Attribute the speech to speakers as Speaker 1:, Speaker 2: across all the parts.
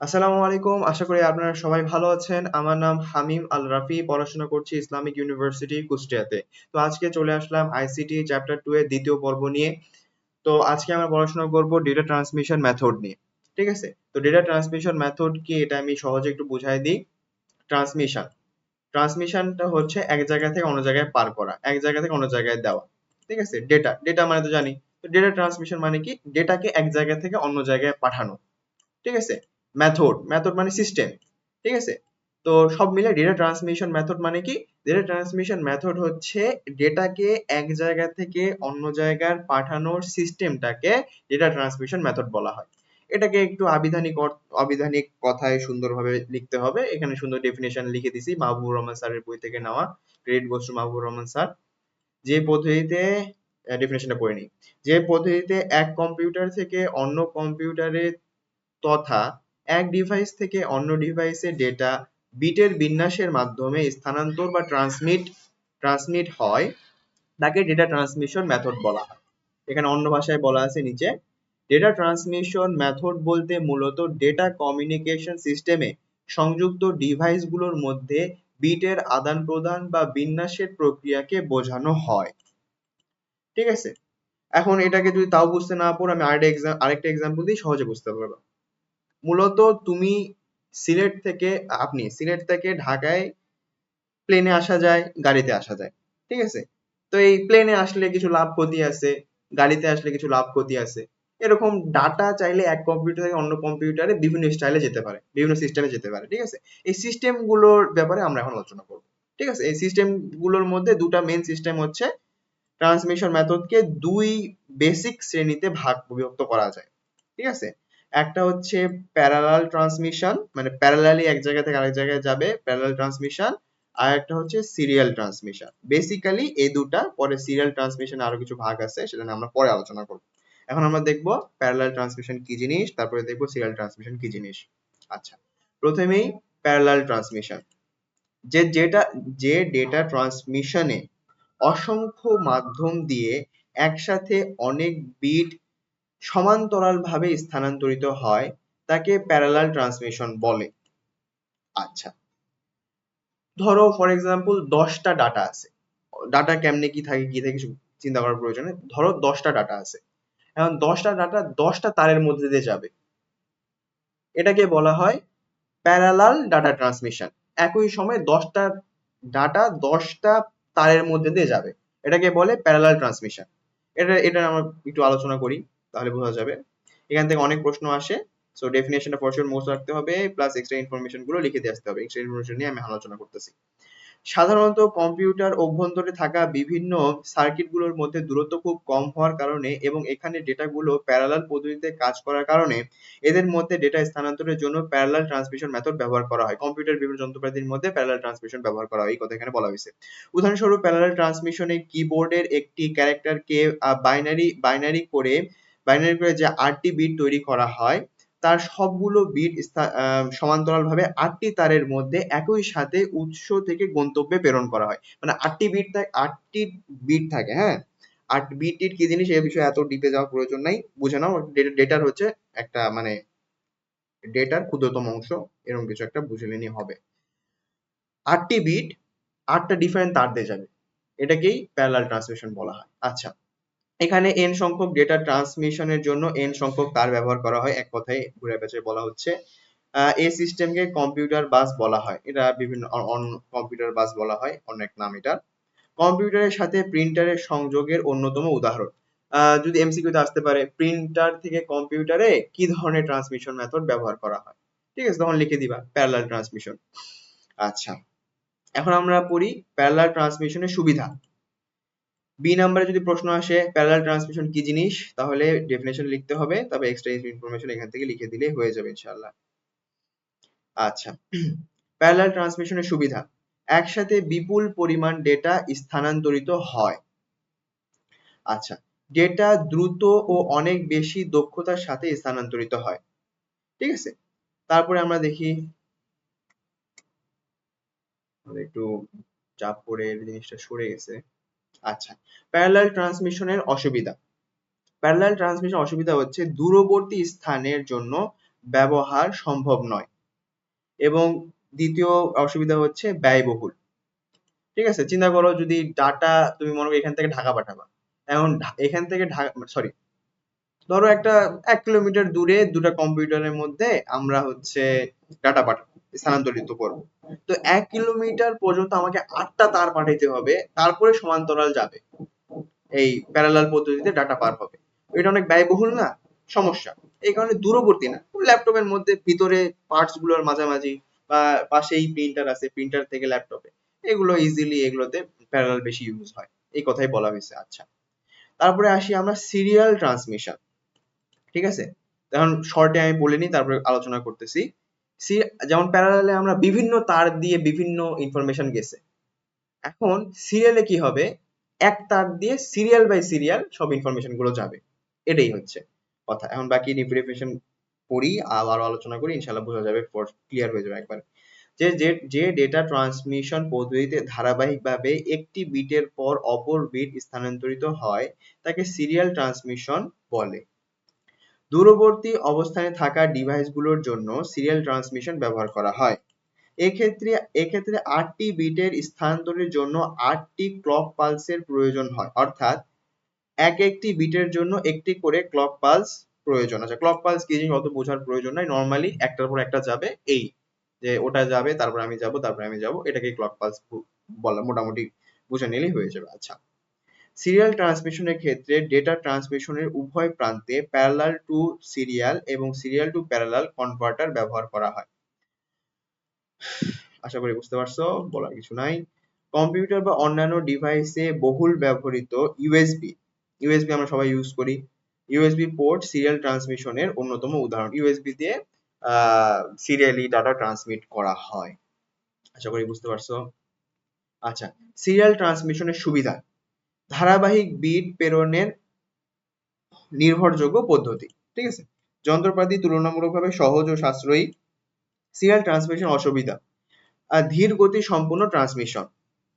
Speaker 1: আসসালামু আলাইকুম। আশা করি আপনারা সবাই ভালো আছেন। আমার নাম হামিম আল রাফি পড়াশোনা করছি ইসলামিক ইউনিভার্সিটি কুষ্টিয়াতে। তো আজকে চলে আসলাম আইসিটি চ্যাপ্টার টু এর দ্বিতীয় পর্ব নিয়ে। তো আজকে আমরা পড়াশোনা করব ডেটা ট্রান্সমিশন মেথড নিয়ে। ঠিক আছে? তো ডেটা ট্রান্সমিশন মেথড কি এটা আমি সহজে একটু বুঝাই দিই। ট্রান্সমিশন ট্রান্সমিশনটা হচ্ছে এক জায়গা থেকে অন্য জায়গায় পার করা, এক জায়গা থেকে অন্য জায়গায় দেওয়া। ঠিক আছে? ডেটা ডেটা মানে তো জানি। তো ডেটা ট্রান্সমিশন মানে কি? ডেটাকে এক জায়গা থেকে অন্য জায়গায় পাঠানো। ঠিক আছে? মেথড মেথড মানে সিস্টেম ঠিক আছে? তো সব মিলে ডেটা ট্রান্সমিশন মেথড মানে কি? ডেটা ট্রান্সমিশন মেথড হচ্ছে ডেটাকে এক জায়গা থেকে অন্য জায়গার পাঠানোর সিস্টেমটাকে ডেটা ট্রান্সমিশন মেথড বলা হয়। এটাকে একটু আবিধানিক অবিধানিক কথায় সুন্দরভাবে লিখতে হবে। এখানে সুন্দর ডেফিনেশন লিখে দিছি, মাহবুবুর রহমান স্যারের বই থেকে নেওয়া। Credit to Mahbubur Rahman sir. যে পদ্ধতিতে ডেফিনেশনটা পড়ে নিই। যে পদ্ধতিতে এক কম্পিউটার থেকে অন্য কম্পিউটারে তথা এক ডিভাইস থেকে অন্য ডিভাইসে ডেটা বিটের বিন্যাসের মাধ্যমে স্থানান্তর বা ট্রান্সমিট ট্রান্সমিট হয়। তাকে ডেটা ট্রান্সমিশন মেথড বলা হয়। এখানে অন্য ভাষায় বলা আছে নিচে ডেটা ট্রান্সমিশন মেথড বলতে মূলত ডেটা কমিউনিকেশন সিস্টেমে সংযুক্ত ডিভাইসগুলোর মধ্যে বিটের আদান প্রদান বা বিন্যাসের প্রক্রিয়াকে বোঝানো হয়। ঠিক আছে? এখন এটাকে যদি তাও বুঝতে না পারো, আমি আরেকটা এক্সাম আরেকটা এক্সাম্পল দিই সহজে বুঝতে পারব। মূলত তুমি সিলেট থেকে, আপনি সিলেট থেকে ঢাকায় প্লেনে আসা যায়, গাড়িতে আসা যায়, ঠিক আছে? তো এই প্লেনে আসলে কিছু লাভ ক্ষতি আছে, গাড়িতে আসলে কিছু লাভ ক্ষতি আছে। এরকম ডাটা চাইলে এক কম্পিউটার থেকে অন্য কম্পিউটারে বিভিন্ন স্টাইলে যেতে পারে, বিভিন্ন সিস্টেমে যেতে পারে, ঠিক আছে? এই সিস্টেমগুলোর ব্যাপারে আমরা এখন আলোচনা করব, ঠিক আছে? এই সিস্টেমগুলোর মধ্যে দুটা মেন সিস্টেম হচ্ছে ট্রান্সমিশন মেথডকে দুই বেসিক শ্রেণীতে ভাগ বিভক্ত করা যায়, ঠিক আছে? একটা হচ্ছে প্যারালাল ট্রান্সমিশন মানে প্যারালালি এক জায়গা থেকে আরেক জায়গায় যাবে প্যারালাল ট্রান্সমিশন আর একটা হচ্ছে সিরিয়াল ট্রান্সমিশন বেসিক্যালি এই দুটা, পরে সিরিয়াল ট্রান্সমিশন আরও কিছু ভাগ আছে, সেটা নিয়ে আমরা পরে আলোচনা করব। এখন আমরা দেখব প্যারালাল ট্রান্সমিশন কি জিনিস, তারপরে দেখব সিরিয়াল ট্রান্সমিশন কি জিনিস। আচ্ছা প্রথমেই প্যারালাল ট্রান্সমিশন যে যেটা, যে ডেটা ট্রান্সমিশনে অসংখ্য মাধ্যম দিয়ে একসাথে অনেক বিট সমান্তরালভাবে স্থানান্তরিত হয়, তাকে প্যারালাল ট্রান্সমিশন বলে। আচ্ছা। ধরো ফর এক্সাম্পল দশটা ডাটা আছে। ডাটা কেমনে কি থাকে কি থাকে চিন্তা করার প্রয়োজন ধরো, দশটা ডাটা আছে। এখন দশটা ডাটা দশটা তারের মধ্যে দিয়ে যাবে। এটাকে বলা হয় প্যারালাল ডাটা ট্রান্সমিশন একই সময় দশটা ডাটা দশটা তারের মধ্যে দিয়ে যাবে। এটাকে বলে প্যারালাল ট্রান্সমিশন এটা এটা আমরা একটু আলোচনা করি। তাহলে বোঝা যাবে। এখান থেকে অনেক প্রশ্ন আসে। সো ডেফিনেশনটা ফর শিওর মোস্ট রাখতে হবে প্লাস এক্সট্রা ইনফরমেশনগুলো লিখে দিয়ে আসতে হবে। এক্সট্রা ইনফরমেশন নিয়ে আমি আলোচনা করতেছি। সাধারণত কম্পিউটার অভ্যন্তরে থাকা বিভিন্ন সার্কিটগুলোর মধ্যে দূরত্ব খুব কম হওয়ার কারণে এবং এখানে ডেটাগুলো প্যারালাল পদ্ধতিতে কাজ করার কারণে এদের মধ্যে ডেটা স্থানান্তরের জন্য প্যারালাল ট্রান্সমিশন মেথড ব্যবহার করা হয়। কম্পিউটার বিভিন্ন যন্ত্রপাতির মধ্যে প্যারালাল ট্রান্সমিশন ব্যবহার করা হয়, এই কথা এখানে বলা হয়েছে। উদাহরণস্বরূপ প্যারালাল ট্রান্সমিশনে কিবোর্ডের একটি ক্যারেক্টারকে বাইনারি বাইনারি করে বাইনারি করে যে আটটি বিট তৈরি করা হয়, তার সবগুলো বিট সমান্তরালভাবে আটটি তারের মধ্যে একই সাথে উৎস থেকে গন্তব্যে প্রেরণ করা হয়। মানে আটটি বিট থাকে, আটটি বিট থাকে হ্যাঁ? আট বিট টিট কি জিনিস এই বিষয়ে এত ডিপে যাওয়ার প্রয়োজন নাই। বুঝে নাও ডেটার হচ্ছে একটা মানে ডেটার ক্ষুদ্রতম অংশ, এরকম কিছু একটা বুঝে নিয়ে হবে। আটটি বিট আটটা ডিফারেন্ট তার দিয়ে যাবে। এটাকেই প্যারালাল ট্রান্সমিশন বলা হয়। আচ্ছা এখানে এন সংখ্যক ডেটা ট্রান্সমিশনের জন্য এন সংখ্যক তার ব্যবহার করা হয়। এক কথায় ঘুরে পেঁচে বলা হচ্ছে। এই সিস্টেমকে কম্পিউটার বাস বলা হয়। এটা বিভিন্ন কম্পিউটার বাস বলা হয়। অনেক নাম এটা। কম্পিউটারের সাথে প্রিন্টারের সংযোগের অন্যতম উদাহরণ। যদি এমসিকিউতে আসতে পারে প্রিন্টার থেকে কম্পিউটারে কি ধরনের ট্রান্সমিশন মেথড ব্যবহার করা হয়? ঠিক আছে, তখন লিখে দিবা প্যারালাল ট্রান্সমিশন আচ্ছা এখন আমরা পড়ি প্যারালাল ট্রান্সমিশনের সুবিধা। বি নাম্বারে যদি প্রশ্ন আসে প্যারালাল ট্রান্সমিশন কি জিনিস? তাহলে ডেফিনেশন লিখতে হবে, তবে এক্সট্রা ইনফরমেশন এখান থেকে লিখে দিলে হয়ে যাবে ইনশাআল্লাহ। আচ্ছা প্যারালাল ট্রান্সমিশনের সুবিধা। একসাথে বিপুল পরিমাণ ডেটা স্থানান্তরিত হয়। আচ্ছা ডেটা দ্রুত ও অনেক বেশি দক্ষতার সাথে স্থানান্তরিত হয়। ঠিক আছে? তারপরে আমরা দেখি একটু চাপ পড়ে জিনিসটা সরে গেছে। আচ্ছা প্যারালাল ট্রান্সমিশনের অসুবিধা। প্যারালাল ট্রান্সমিশন অসুবিধা হচ্ছে দূরবর্তী স্থানের জন্য ব্যবহার সম্ভব নয়। এবং দ্বিতীয় অসুবিধা হচ্ছে ব্যয়বহুল। ঠিক আছে? চিন্তা করো যদি ডাটা তুমি মনে করো এখান থেকে ঢাকা পাঠাবা। এখন এখান থেকে ঢাকা সরি ধরো একটা এক কিলোমিটার দূরে দুটো কম্পিউটারের মধ্যে আমরা হচ্ছে ডাটা পাঠাবো। স্থানান্তরিত করব। তো এক কিলোমিটার পর্যন্ত আমাকে আটটা তার পাঠাইতে হবে, তারপরে সমান্তরাল যাবে। এই প্যারালাল পদ্ধতিতে ডাটা পার হবে। এটা অনেক ব্যয়বহুল না? সমস্যা। এই কারণে দূরবর্তী না। ল্যাপটপের মধ্যে ভিতরে পার্টসগুলোর মাঝামাঝি বা পাশেই প্রিন্টার আছে প্রিন্টার থেকে ল্যাপটপে এগুলো ইজিলি এগুলোতে প্যারালাল বেশি ইউজ হয়। এই কথাই বলা হয়েছে। আচ্ছা। তারপরে আসি আমরা সিরিয়াল ট্রান্সমিশন ঠিক আছে? এখন শর্টে আমি বলে নিই, তারপরে আলোচনা করতেছি। সি- যেমন প্যারালালে আমরা বিভিন্ন তার দিয়ে বিভিন্ন ইনফরমেশন গেছে। এখন সিরিয়ালে কি হবে? এক তার দিয়ে সিরিয়াল বাই সিরিয়াল সব ইনফরমেশনগুলো যাবে। এটাই হচ্ছে কথা। এখন বাকি ডেফিনেশন পড়ি আবার আলোচনা করি ইনশাল্লাহ বোঝা যাবে ক্লিয়ার হয়ে যাবে একবার। যে যে যে ডেটা ট্রান্সমিশন পদ্ধতিতে ধারাবাহিকভাবে একটি বিটের পর অপর বিট স্থানান্তরিত হয়, তাকে সিরিয়াল ট্রান্সমিশন বলে। দূরবর্তী অবস্থানে থাকা ডিভাইসগুলোর জন্য সিরিয়াল ট্রান্সমিশন ব্যবহার করা হয়। এক্ষেত্রে এক্ষেত্রে আটটি বিটের স্থানান্তরের জন্য আটটি ক্লক পালসের প্রয়োজন হয়। অর্থাৎ, এক একটি বিটের জন্য একটি করে ক্লক পালস প্রয়োজন আছে। ক্লক পালস কি জিনিস? অত বোঝার প্রয়োজন নাই। নর্মালি একটার পর একটা যাবে এই, যে ওটা যাবে, তারপর আমি যাব, তারপর আমি যাব। এটাকে ক্লক পালস বলা মোটামুটি বুঝে নিলেই হয়ে যাবে। আচ্ছা। সিরিয়াল ট্রান্সমিশনের ক্ষেত্রে ডেটা ট্রান্সমিশনের উভয় প্রান্তে প্যারালাল টু সিরিয়াল এবং সিরিয়াল টু প্যারালাল কনভার্টার ব্যবহার করা হয়। আশা করি বুঝতে পারছ, বলার কিছু নাই। কম্পিউটার বা অন্যান্য ডিভাইসে বহুল ব্যবহৃত ইউএসবি ইউএসবি আমরা সবাই ইউজ করি। ইউএসবি পোর্ট সিরিয়াল ট্রান্সমিশনের অন্যতম উদাহরণ। ইউএসবি দিয়ে সিরিয়ালি ডাটা ট্রান্সমিট করা হয়। আশা করি বুঝতে পারছ। আচ্ছা সিরিয়াল ট্রান্সমিশনের সুবিধা ধারাবাহিক বিট প্রেরণের নির্ভরযোগ্য পদ্ধতি, ঠিক আছে? যন্ত্রপাতি তুলনামূলকভাবে সহজ ও সাশ্রয়ী সিরিয়াল ট্রান্সমিশন অসুবিধা, আর ধীর গতি সম্পূর্ণ ট্রান্সমিশন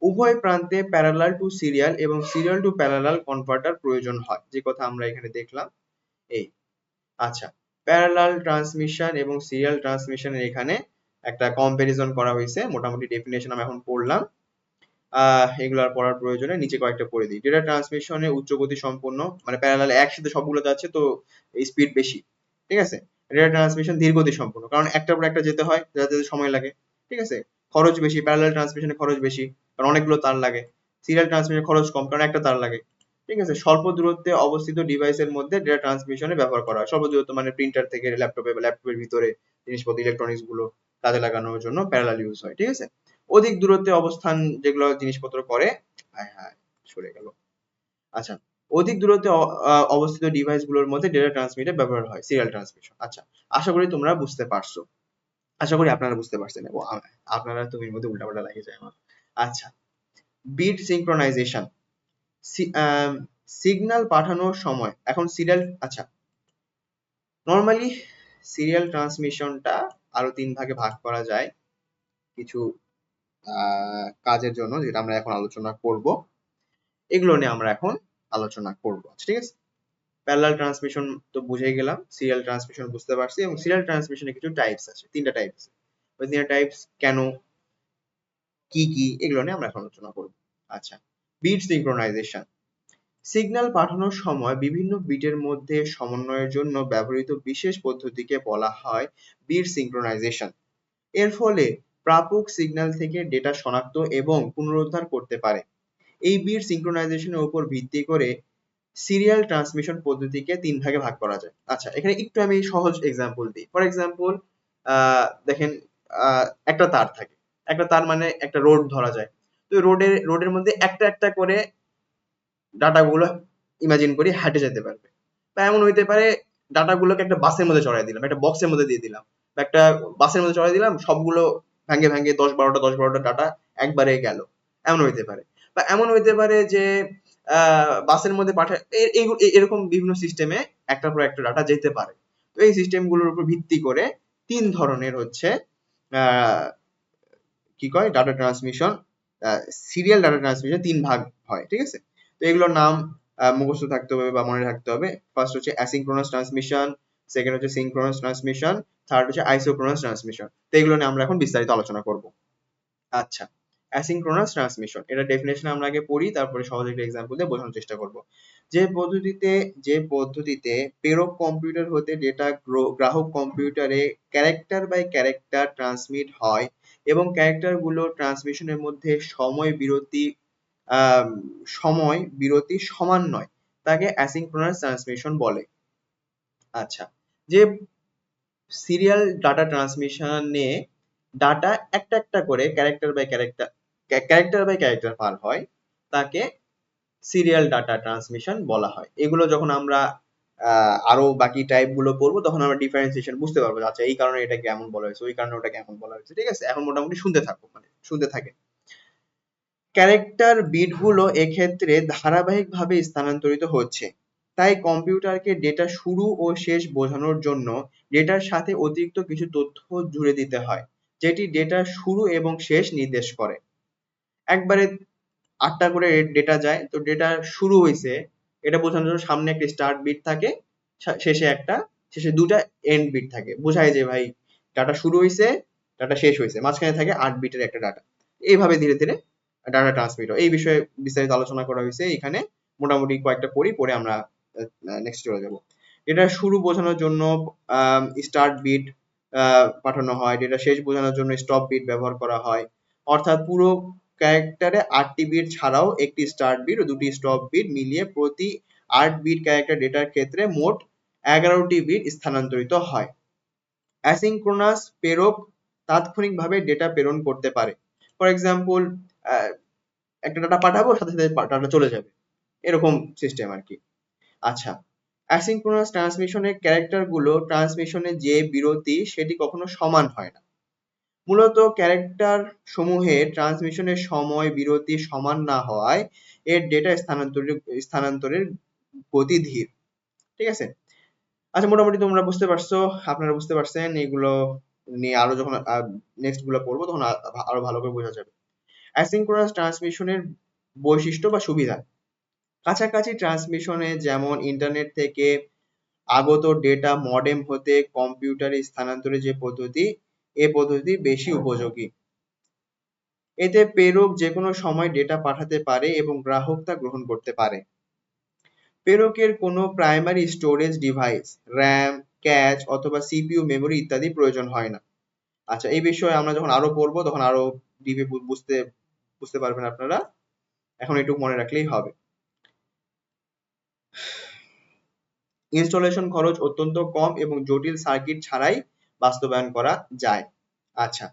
Speaker 1: উভয় প্রান্তে প্যারালাল টু সিরিয়াল এবং সিরিয়াল টু প্যারালাল কনভার্টার প্রয়োজন হয়, যে কথা আমরা এখানে দেখলাম। এই আচ্ছা প্যারালাল ট্রান্সমিশন এবং সিরিয়াল ট্রান্সমিশনের এখানে একটা কম্পারিজন করা হয়েছে, মোটামুটি ডেফিনেশন আমি এখন পড়লাম। এগুলো আর পড়ার প্রয়োজনে নিচে কয়েকটা পড়ে দিই। ডেটা ট্রান্সমিশনে উচ্চ গতি সম্পন্ন মানে প্যারালাল একসাথে সবগুলো যাচ্ছে, তো স্পিড বেশি। ঠিক আছে? ডেটা ট্রান্সমিশন ধীর গতি সম্পন্ন, কারণ একটার পর একটা যেতে হয়, যাতে সময় লাগে। ঠিক আছে? খরচ বেশি প্যারালাল ট্রান্সমিশনে খরচ বেশি, কারণ অনেকগুলো তার লাগে। সিরিয়াল ট্রান্সমিশনে খরচ কম, কারণ একটা তার লাগে। ঠিক আছে? স্বল্প দূরত্বে অবস্থিত ডিভাইসের মধ্যে ডেটা ট্রান্সমিশনে ব্যবহার করা হয়। স্বল্প দূরত্ব মানে প্রিন্টার থেকে ল্যাপটপে বা ল্যাপটপের ভিতরে জিনিসপত্র ইলেকট্রনিক্সগুলো কাজে লাগানোর জন্য প্যারালাল ইউজ হয়। ঠিক আছে? অধিক দূরত্বে অবস্থান যেগুলো জিনিসপত্র করে হ্যাঁ হ্যাঁ সরে গেল। আচ্ছা অধিক দূরত্বে অবস্থিত ডিভাইসগুলোর মধ্যে ডেটা ট্রান্সমিটার ব্যবহার হয় সিরিয়াল ট্রান্সমিশন আচ্ছা আশা করি তোমরা বুঝতে পারছ। আশা করি আপনারা বুঝতে পারছেন আপনারা তুমি মধ্যে উল্টাপাল্টা লাগে যায় আমার। আচ্ছা বিট সিঙ্ক্রোনাইজেশন সিগন্যাল পাঠানোর সময়, এখন সিরিয়াল আচ্ছা নর্মালি সিরিয়াল ট্রান্সমিশনটা আরও তিন ভাগে ভাগ করা যায়। কিছু কাজের জন্য যেটা আমরা এখন আলোচনা করব, এগুলো নিয়ে আমরা এখন আলোচনা করব, ঠিক আছে? প্যারালাল ট্রান্সমিশন তো বুঝেই গেলাম সিরিয়াল ট্রান্সমিশন বুঝতে পারছি এবং সিরিয়াল ট্রান্সমিশনে কিছু টাইপস আছে, তিনটা টাইপস ওই তিনটা টাইপস কেন, কি কি, এগুলো নিয়ে আমরা এখন আলোচনা করব। আচ্ছা বিট সিঙ্ক্রোনাইজেশন সিগন্যাল পাঠানোর সময় বিভিন্ন বিটের মধ্যে সমন্বয়ের জন্য ব্যবহৃত বিশেষ পদ্ধতিকে বলা হয় বিট সিঙ্ক্রোনাইজেশন এর ফলে প্রাপক সিগন্যাল থেকে ডেটা শনাক্ত এবং পুনরুদ্ধার করতে পারে। এই বিট সিঙ্ক্রোনাইজেশনের উপর ভিত্তি করে সিরিয়াল ট্রান্সমিশন পদ্ধতিকে তিন ভাগে ভাগ করা যায়। আচ্ছা এখানে একটু আমি সহজ এক্সাম্পল দিই। ফর এক্সাম্পল দেখেন একটা তার থাকে। একটা তার মানে একটা রোড ধরা যায়। তো রোডের রোডের মধ্যে একটা একটা করে ডাটাগুলো ইমাজিন করি হাঁটে যেতে পারবে। বা এমন হইতে পারে ডাটাগুলোকে একটা বাসের মধ্যে চড়াই দিলাম, একটা বক্সের মধ্যে দিয়ে দিলাম, বা একটা বাসের মধ্যে চড়াই দিলাম, সবগুলো ভাঙ্গে ভাঙ্গে দশ বারোটা দশ বারোটা ডাটা একবারে গেল। এমন হইতে পারে। বা এমন হইতে পারে যে বাসের মধ্যে পাঠা এরকম বিভিন্ন সিস্টেমে একটার পর একটা ডাটা যেতে পারে। তো এই সিস্টেমগুলোর উপর ভিত্তি করে তিন ধরনের হচ্ছে কি কয়? Data transmission serial data transmission তিন ভাগ হয়, ঠিক আছে? তো এগুলোর নাম মুখস্থ থাকতে হবে বা মনে রাখতে হবে। ফার্স্ট হচ্ছে অ্যাসিঙ্ক্রোনাস ট্রান্সমিশন সেকেন্ড হচ্ছে সিঙ্ক্রোনাস ট্রান্সমিশন থার্ড হচ্ছে আইসোক্রোনাস ট্রান্সমিশন তো এগুলো নিয়ে আমরা এখন বিস্তারিত আলোচনা করব। আচ্ছা অ্যাসিঙ্ক্রোনাস ট্রান্সমিশন এটা ডেফিনেশন আমরা আগে পড়ি, তারপরে সহজ একটা এক্সাম্পল দিয়ে বোঝানোর চেষ্টা করব। যে পদ্ধতিতে যে পদ্ধতিতে প্রেরক কম্পিউটার হতে ডেটা গ্রাহক কম্পিউটারে ক্যারেক্টার বাই ক্যারেক্টার ট্রান্সমিট হয় এবং ক্যারেক্টারগুলো ট্রান্সমিশনের মধ্যে সময়, বিরতি সময়, বিরতি সমান নয়, তাকে অ্যাসিঙ্ক্রোনাস ট্রান্সমিশন বলে। আচ্ছা যে সিরিয়াল ডাটা ট্রান্সমিশনে ডাটা একটা একটা করে character by character character by character পার হয়, তাকে সিরিয়াল ডাটা ট্রান্সমিশন বলা হয়। এগুলো যখন আমরা আরও বাকি টাইপগুলো পড়ব, তখন আমরা ডিফারেন্সিয়েশন বুঝতে পারব আচ্ছা এই কারণে এটাকে এমন বলা হয়েছে, ওই কারণে ওটাকে এমন বলা হয়েছে, ঠিক আছে? এখন মোটামুটি শুনতে থাকো মানে শুনতে থাকে। ক্যারেক্টার বিটগুলো এক্ষেত্রে ধারাবাহিকভাবে স্থানান্তরিত হচ্ছে। তাই কম্পিউটারকে ডেটা শুরু ও শেষ বোঝানোর জন্য ডেটার সাথে অতিরিক্ত কিছু তথ্য জুড়ে দিতে হয়, যেটি ডেটার শুরু এবং শেষ নির্দেশ করে। একবারে আটটা করে ডেটা যায়, তো ডেটা শুরু হয়েছে এটা বোঝানোর জন্য সামনে একটা স্টার্ট বিট থাকে শেষে একটা, শেষে দুটা এন্ড বিট থাকে। বোঝায় যে ভাই ডাটা শুরু হয়েছে ডাটা শেষ হয়েছে মাঝখানে থাকে আট বিটের একটা ডাটা এইভাবে ধীরে ধীরে ডাটা ট্রান্সমিট হয়। এই বিষয়ে বিস্তারিত আলোচনা করা হয়েছে এখানে মোটামুটি কয়েকটা পড়ি পরে আমরা নেক্সট চলে যাব। এটা শুরু বোঝানোর জন্য স্টার্ট বিট পাঠানো হয়। ডেটা শেষ বোঝানোর জন্য স্টপ বিট ব্যবহার করা হয়। অর্থাৎ পুরো ক্যারেক্টারে আটটি বিট ছাড়াও একটি স্টার্ট বিট ও দুটি স্টপ বিট মিলিয়ে প্রতি আট বিট ক্যারেক্টার ডেটার ক্ষেত্রে মোট এগারোটি বিট স্থানান্তরিত হয়। অ্যাসিঙ্ক্রোনাস প্রেরক তাৎক্ষণিকভাবে ডেটা প্রেরণ করতে পারে। ফর এক্সাম্পল একটা ডাটা পাঠাবো, সাথে সাথে ডাটা চলে যাবে। এরকম সিস্টেম আর কি। আচ্ছা অ্যাসিঙ্ক্রোনাস ট্রান্সমিশনের ক্যারেক্টারগুলো ট্রান্সমিশনের যে বিরতি সেটি কখনো সমান হয় না। মূলত ক্যারেক্টার সমূহে ট্রান্সমিশনের সময় বিরতি সমান না হওয়ায় এর ডেটা স্থানান্তরের স্থানান্তরের গতি ধীর। ঠিক আছে? আচ্ছা মোটামুটি তোমরা বুঝতে পারছ, আপনারা বুঝতে পারছেন, এগুলো নিয়ে আরও যখন নেক্সটগুলো পড়ব তখন আরও ভালো করে বোঝা যাবে। অ্যাসিঙ্ক্রোনাস ট্রান্সমিশনের বৈশিষ্ট্য বা সুবিধা কাছাকাছি ট্রান্সমিশনে যেমন ইন্টারনেট থেকে আগত ডেটা মডেম হতে কম্পিউটারে স্থানান্তরের যে পদ্ধতি এ পদ্ধতি বেশি উপযোগী। এতে প্রেরক যে কোনো সময় ডেটা পাঠাতে পারে এবং গ্রাহক তা গ্রহণ করতে পারে। প্রেরকের কোনো primary storage device RAM cache অথবা সিপিইউ মেমোরি ইত্যাদি প্রয়োজন হয় না। আচ্ছা এই বিষয়ে আমরা যখন আরও পড়ব তখন আরও ডিপে বুঝতে বুঝতে পারবেন আপনারা। এখন একটু মনে রাখলেই হবে। ইনস্টলেশন খরচ অত্যন্ত কম এবং জটিল সার্কিট ছাড়াই বাস্তবায়ন করা যায়। আচ্ছা।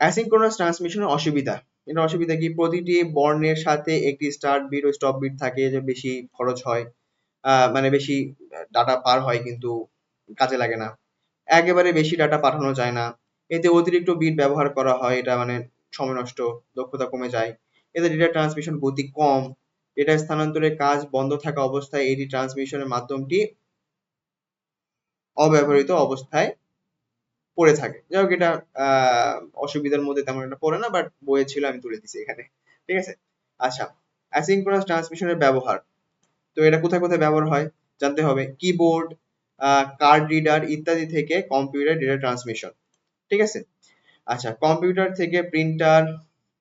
Speaker 1: অ্যাসিঙ্ক্রোনাস ট্রান্সমিশনের অসুবিধা। এটা অসুবিধা কি? প্রতিটি বর্ণের সাথে একটি স্টার্ট বিট ও স্টপ বিট থাকে যে বেশি খরচ হয়। মানে বেশি ডাটা পার হয় কিন্তু কাজে লাগে না। একেবারে বেশি ডাটা পাঠানো যায় না। এতে অতিরিক্ত বিট ব্যবহার করা হয়। এটা মানে সময় নষ্ট, দক্ষতা কমে যায়। এতে ডেটা ট্রান্সমিশন গতি কম। ডেটা স্থানান্তরের কাজ বন্ধ থাকা অবস্থায় এটি ট্রান্সমিশনের মাধ্যমটি অব্যবহৃত অবস্থায় পড়ে থাকে। যাই হোক, এটা অসুবিধার মধ্যে তেমন একটা পড়ে না বাট বইয়ে ছিল, আমি তুলে দিছি এখানে। ঠিক আছে? আচ্ছা অ্যাসিঙ্ক্রোনাস ট্রান্সমিশনের ব্যবহার। তো এটা কোথায় কোথায় ব্যবহার হয়? জানতে হবে। কিবোর্ড কার্ড রিডার ইত্যাদি থেকে কম্পিউটার ডেটা ট্রান্সমিশন ঠিক আছে? আচ্ছা কম্পিউটার থেকে প্রিন্টার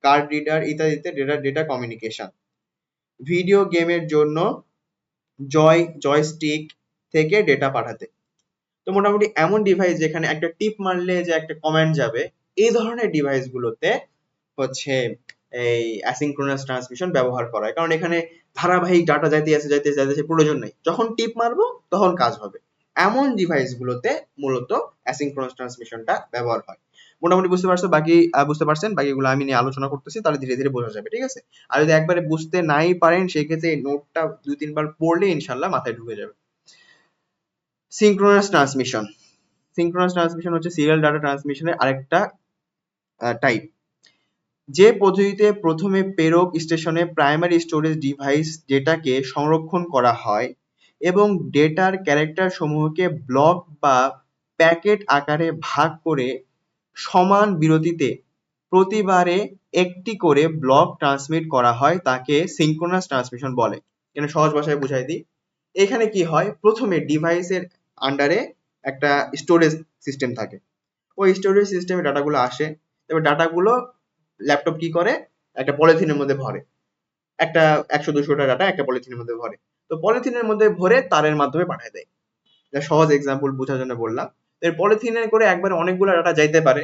Speaker 1: কার্ড রিডার ইত্যাদিতে ডেটা ডেটা কমিউনিকেশন ভিডিও গেমের জন্য জয় জয়স্টিক থেকে ডেটা পাঠাতে। তো মোটামুটি এমন ডিভাইস যেখানে একটা টিপ মারলে যে একটা কমান্ড যাবে, এই ধরনের ডিভাইস গুলোতে হচ্ছে এই অ্যাসিঙ্ক্রোনাস ট্রান্সমিশন ব্যবহার করা হয়। কারণ এখানে ধারাবাহিক ডাটা যাইতে আছে, যাইতে যাইতে প্রয়োজন নেই। যখন টিপ মারবো, তখন কাজ হবে। এমন ডিভাইস গুলোতে মূলত অ্যাসিঙ্ক্রোনাস ট্রান্সমিশনটা ব্যবহার হয়। মোটামুটি বুঝতে পারছ, বাকি বুঝতে পারছেন? বাকিগুলো আমি নিয়ে আলোচনা করতেছি, তাহলে ধীরে ধীরে বোঝা যাবে, ঠিক আছে? আর যদি একবারে বুঝতে নাই পারেন, সেক্ষেত্রে নোটটা দুই, তিনবার পড়লে ইনশাল্লাহ মাথায় ঢুকে যাবে। সিঙ্ক্রোনাস ট্রান্সমিশন সিঙ্ক্রোনাস ট্রান্সমিশন হচ্ছে সিরিয়াল ডাটা ট্রান্সমিশনের আরেকটা টাইপ যে পদ্ধতিতে প্রথমে প্রেরক স্টেশনে প্রাইমারি স্টোরেজ ডিভাইস ডেটাকে সংরক্ষণ করা হয় এবং ডেটার ক্যারেক্টার সমূহকে ব্লক বা প্যাকেট আকারে ভাগ করে সমান বিরতিতে প্রতিবারে একটি করে ব্লক ট্রান্সমিট করা হয় তাকে সিঙ্ক্রোনাস ট্রান্সমিশন বলে। এখানে সহজ ভাষায় বুঝাই দিই। এখানে কি হয়? প্রথমে ডিভাইসের আন্ডারে একটা স্টোরেজ সিস্টেম থাকে। ওই স্টোরেজ সিস্টেমে ডাটাগুলো আসে। এবার ডাটাগুলো ল্যাপটপ কি করে? একটা পলিথিনের মধ্যে ভরে। একটা একশো, দুশোটা ডাটা একটা পলিথিনের মধ্যে ভরে। তো পলিথিনের মধ্যে ভরে তারের মাধ্যমে পাঠিয়ে দেয়। এটা সহজ এক্সাম্পল বোঝার জন্য বললাম। এর পলিথিনে করে একবারে অনেকগুলো ডাটা যাইতে পারে।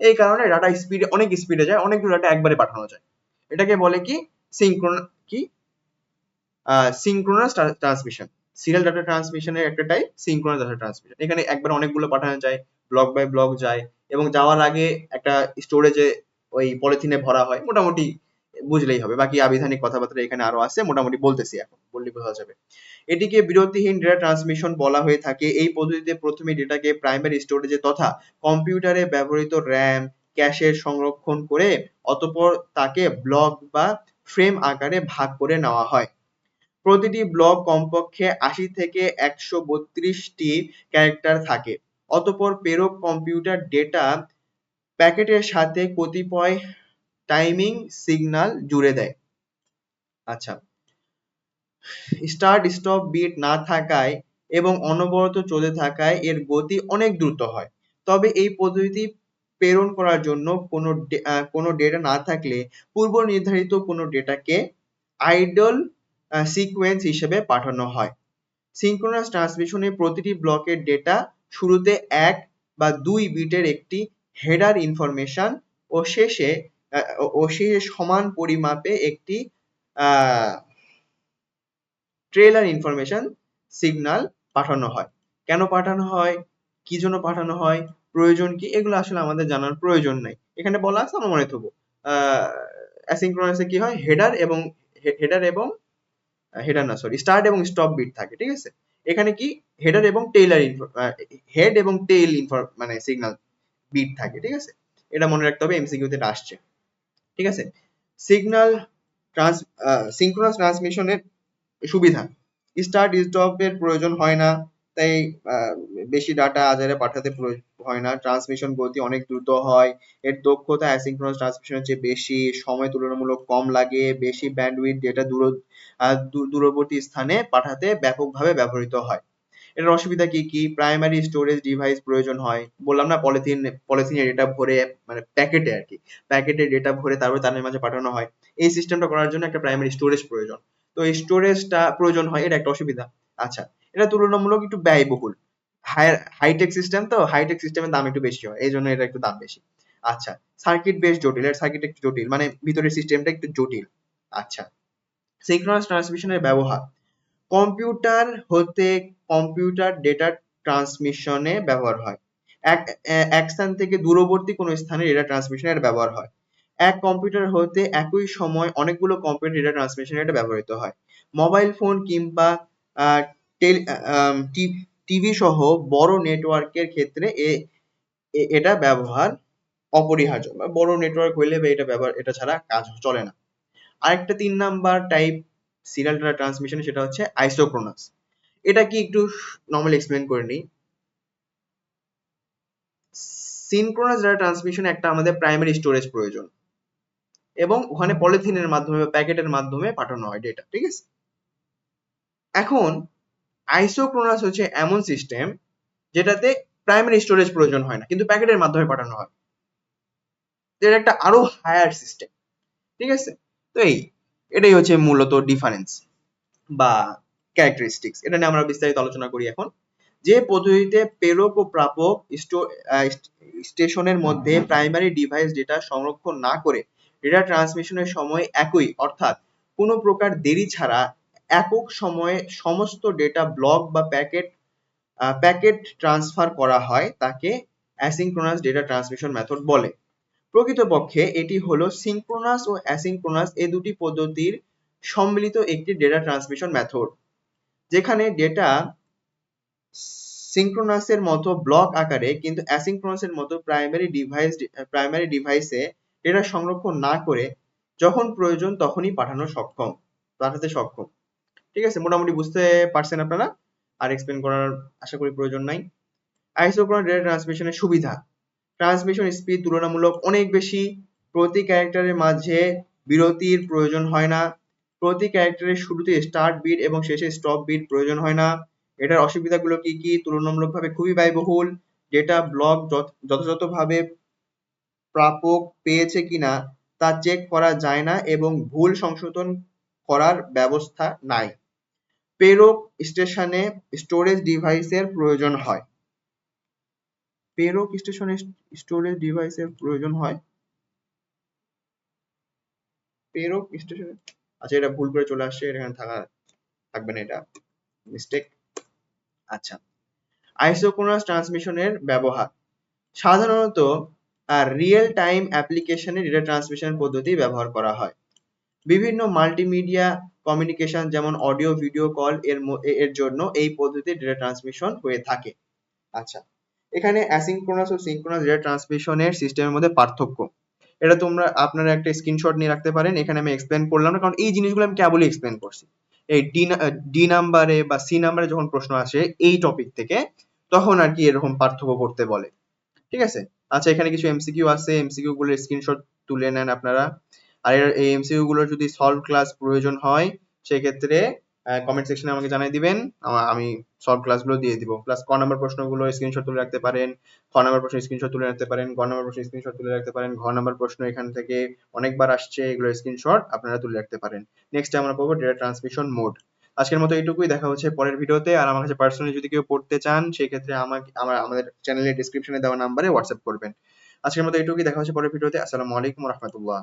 Speaker 1: এই কারণে ডাটা স্পিডে অনেক স্পিডে যায়, অনেকগুলো ডাটা একবারে পাঠানো যায়। এটাকে বলে কি? সিঙ্ক্রোন কি? সিঙ্ক্রোনাস ট্রান্সমিশন সিরিয়াল ডাটা ট্রান্সমিশনের একটা টাইপ সিঙ্ক্রোনাস ডাটা ট্রান্সমিশন এখানে একবার অনেকগুলো পাঠানো যায় ব্লক বাই ব্লক যায়, এবং যাওয়ার আগে একটা স্টোরেজে ওই পলিথিনে ভরা হয়। মোটামুটি বুঝলেই হবে। বাকি আবিধানিক কথাবার্তা এখানে আরও আছে, মোটামুটি বলতেছি এখন, বললে বোঝা যাবে। এটিকে বিরতিহীন ডেটা ট্রান্সমিশন বলা হয়ে থাকে। এই পদ্ধতিতে প্রথমে ডেটাকে প্রাইমারি স্টোরেজে তথা কম্পিউটারে ব্যবহৃত র্যাম ক্যাশে সংরক্ষণ করে অতঃপর তাকে ব্লক বা ফ্রেম আকারে ভাগ করে নেওয়া হয়। প্রতিটি ব্লক কমপক্ষে আশি থেকে একশো বত্রিশটি ক্যারেক্টার থাকে। অতঃপর প্রেরক কম্পিউটার ডেটা প্যাকেটের সাথে কতিপয় টাইমিং সিগন্যাল জুড়ে দেয়। আচ্ছা স্টার্ট স্টপ বিট না থাকায় এবং অনবরত চলে থাকায় এর গতি অনেক দ্রুত হয়। তবে এই পদ্ধতি প্রেরণ করার জন্য কোনো কোনো ডেটা না থাকলে পূর্ব নির্ধারিত কোনো ডেটাকে আইডল সিকোয়েন্স হিসেবে পাঠানো হয়। সিঙ্ক্রোনাস ট্রান্সমিশনে প্রতিটি ব্লকের ডেটা শুরুতে এক বা দুই বিটের একটি হেডার ইনফরমেশন ও শেষে শেষে সমান পরিমাপে একটি ট্রেলার ইনফরমেশন সিগন্যাল পাঠানো হয়। কেন পাঠানো হয়? কি জন্য পাঠানো হয়? প্রয়োজন কি? এগুলো আসলে আমাদের জানার প্রয়োজন নাই। এখানে বলা আছে, আমরা মনে থাকব। অ্যাসিঙ্ক্রোনাসে কি হয়? হেডার এবং হেডার এবং হেডার না সরি স্টার্ট এবং স্টপ বিট থাকে, ঠিক আছে? এখানে কি? হেডার এবং টেইলার হেড এবং টেইল মানে সিগনাল বিট থাকে, ঠিক আছে? এটা মনে রাখতে হবে এমসিকিউতে আসছে। ঠিক আছে? সিগন্যাল ট্রান্স সিঙ্ক্রোনাস ট্রান্সমিশনের সুবিধা। স্টপ এর প্রয়োজন হয় না, তাই বেশি ডাটা আজারে পাঠাতে হয় না। ট্রান্সমিশন গতি অনেক দ্রুত হয়, এর দক্ষতা অ্যাসিঙ্ক্রোনাস ট্রান্সমিশনের চেয়ে বেশি, সময় তুলনামূলক কম লাগে, বেশি ব্যান্ডউইথ ডেটা দূর দূরবর্তী স্থানে পাঠাতে ব্যাপকভাবে ব্যবহৃত হয়। এটার অসুবিধা কি কি? প্রাইমারি স্টোরেজ ডিভাইস প্রয়োজন হয়। বললাম না পলিথিন পলিথিনে ডেটা ভরে মানে প্যাকেটে আর কি। প্যাকেটে ডেটা ভরে তারপরে তাদের মাঝে পাঠানো হয়। এই সিস্টেমটা করার জন্য একটা প্রাইমারি স্টোরেজ প্রয়োজন। তো এই স্টোরেজটা প্রয়োজন হয়, এটা একটা অসুবিধা। আচ্ছা এটা তুলনামূলক একটু ব্যয়বহুল। হাইটেক সিস্টেম তো হাইটেক সিস্টেমের দাম একটু বেশি হয় এই জন্য এটা একটু দাম বেশি। আচ্ছা সার্কিট বেশ জটিল, এর সার্কিট একটু জটিল মানে ভিতরের সিস্টেমটা একটু জটিল। আচ্ছা সিঙ্ক্রোনাস ট্রান্সমিশনের ব্যবহার। কম্পিউটার হতে কম্পিউটার ডেটা ট্রান্সমিশনে ব্যবহার হয়। এক এক স্থান থেকে দূরবর্তী কোনো স্থানে ডেটা ট্রান্সমিশনের ব্যবহার হয়। এক কম্পিউটার হতে একই সময় অনেকগুলো কম্পিউটার ডেটা ট্রান্সমিশনে এটা ব্যবহৃত হয়। মোবাইল ফোন কিংবা টিভি সহ বড় নেটওয়ার্কের ক্ষেত্রে এ এটা ব্যবহার অপরিহার্য বড় নেটওয়ার্ক হইলে এটা ব্যবহার, এটা ছাড়া কাজ চলে না। আরেকটা তিন number type serial data transmission সেটা হচ্ছে আইসোক্রোনাস এটা কি একটু নর্মালি এক্সপ্লেন করে নিই। সিনক্রোনাস ডাটা ট্রান্সমিশন একটা আমাদের প্রাইমারি স্টোরেজ প্রয়োজন। এবং ওখানে পলিথিনের মাধ্যমে বা প্যাকেটের মাধ্যমে পাঠানো হয় ডেটা ঠিক আছে? এখন আইসোক্রোনাস হচ্ছে এমন সিস্টেম যেটাতে প্রাইমারি স্টোরেজ প্রয়োজন হয় না, কিন্তু প্যাকেটের মাধ্যমে পাঠানো হয়। এটা একটা আরও হায়ার সিস্টেম ঠিক আছে? তো এই এটাই হচ্ছে মূলত ডিফারেন্স বা ক্যারেক্টারিস্টিক্স এটা নিয়ে আমরা বিস্তারিত আলোচনা করি এখন। যে পদ্ধতিতে প্রেরক ও প্রাপক স্টেশনের মধ্যে প্রাইমারি ডিভাইস ডেটা সংরক্ষণ না করে ডেটা ট্রান্সমিশনের সময় একই, অর্থাৎ কোনো প্রকার দেরি ছাড়া একক সময়ে সমস্ত ডেটা ব্লক বা প্যাকেট প্যাকেট ট্রান্সফার করা হয়, তাকে অ্যাসিঙ্ক্রোনাস ডেটা ট্রান্সমিশন মেথড বলে। প্রকৃতপক্ষে এটি হলো সিঙ্ক্রোনাস ও অ্যাসিঙ্ক্রোনাস এই দুটি পদ্ধতির সম্মিলিত একটি ডেটা ট্রান্সমিশন মেথড যেখানে ডেটা সিঙ্ক্রোনাসের মতো ব্লক আকারে কিন্তু অ্যাসিঙ্ক্রোনাসের মতো প্রাইমারি ডিভাইস প্রাইমারি ডিভাইসে ডেটা সংরক্ষণ না করে যখন প্রয়োজন তখনই পাঠানো সক্ষম, পাঠাতে সক্ষম। ঠিক আছে, মোটামুটি বুঝতে পারছেন আপনারা? আর এক্সপ্লেন করার আশা করি প্রয়োজন নাই। আইসোক্রোনাস ডেটা ট্রান্সমিশনের সুবিধা। ট্রান্সমিশন স্পিড তুলনামূলক অনেক বেশি। প্রতি ক্যারেক্টারের মাঝে বিরতির প্রয়োজন হয় না। প্রতি ক্যারেক্টারের শুরুতে স্টার্ট বিট এবং শেষে স্টপ বিট প্রয়োজন হয় না। এটার অসুবিধাগুলো কি কি? তুলনামূলকভাবে খুবই ব্যয়বহুল। ডেটা ব্লক যথাযথভাবে প্রাপক পেয়েছে কিনা তা চেক করা যায় না এবং ভুল সংশোধন করার ব্যবস্থা নাই। প্রেরক স্টেশনে স্টোরেজ ডিভাইসের প্রয়োজন হয়। প্রেরক স্টেশনে স্টোরেজ ডিভাইসের প্রয়োজন হয়। প্রেরক স্টেশনে আচ্ছা এটা ভুল করে চলে আসছে এখানে থাকা থাকবে না, এটা মিস্টেক আচ্ছা আইসোক্রোনাস ট্রান্সমিশনের ব্যবহার। সাধারণত রিয়েল টাইম অ্যাপ্লিকেশনে ডেটা ট্রান্সমিশন পদ্ধতি ব্যবহার করা হয়। বিভিন্ন মাল্টিমিডিয়া কমিউনিকেশন যেমন অডিও ভিডিও কল এর এর জন্য এই পদ্ধতিতে ডেটা ট্রান্সমিশন হয়ে থাকে। আচ্ছা এখানে অ্যাসিঙ্ক্রোনাস ও সিঙ্ক্রোনাস ডেটা ট্রান্সমিশনের সিস্টেমের মধ্যে পার্থক্য। এটা তোমরা, আপনারা একটা স্ক্রিনশট নিয়ে রাখতে পারেন, এখানে আমি এক্সপ্লেন করলাম না, কারণ এই জিনিসগুলো আমি কেবলই এক্সপ্লেন করছি। এই ডি ডি নাম্বারে বা সি নাম্বারে যখন প্রশ্ন আসে এই টপিক থেকে, তখন আর কি এরকম পার্থক্য করতে বলে। ঠিক আছে? আচ্ছা এখানে কিছু এমসিকিউ আছে এমসিকিউ গুলোর স্ক্রিনশট তুলে নেন আপনারা। আর এই এমসিকিউ গুলোর যদি সলভ ক্লাস প্রয়োজন হয়, সেক্ষেত্রে কমেন্ট সেকশনে আমাকে জানিয়ে দিবেন। আমি সলভ ক্লাসগুলো দিয়ে দিব। প্লাস ক নম্বর প্রশ্নগুলো স্ক্রিনশট তুলে রাখতে পারেন, খ নম্বর প্রশ্ন স্ক্রিনশট তুলে রাখতে পারেন, গ নম্বর প্রশ্ন স্ক্রিনশট তুলে রাখতে পারেন, ঘ নম্বর প্রশ্ন এখান থেকে অনেকবার আসছে, এগুলো স্ক্রিনশট আপনারা তুলে রাখতে পারেন। নেক্সট আমরা পড়ব ডেটা ট্রান্সমিশন মোড আজকের মতো এইটুকুই, দেখা হচ্ছে পরের ভিডিওতে। আর আমার কাছে পার্সোনালি যদি কেউ পড়তে চান সেই ক্ষেত্রে আমাকে, আমার, আমাদের চ্যানেলের ডিসক্রিপশনে দেওয়া নাম্বারে হোয়াটসঅ্যাপ করবেন। আজকের মতো এইটুকুই, দেখা হচ্ছে পরের ভিডিওতে। আসসালামু আলাইকুম রহমতুল্লাহ।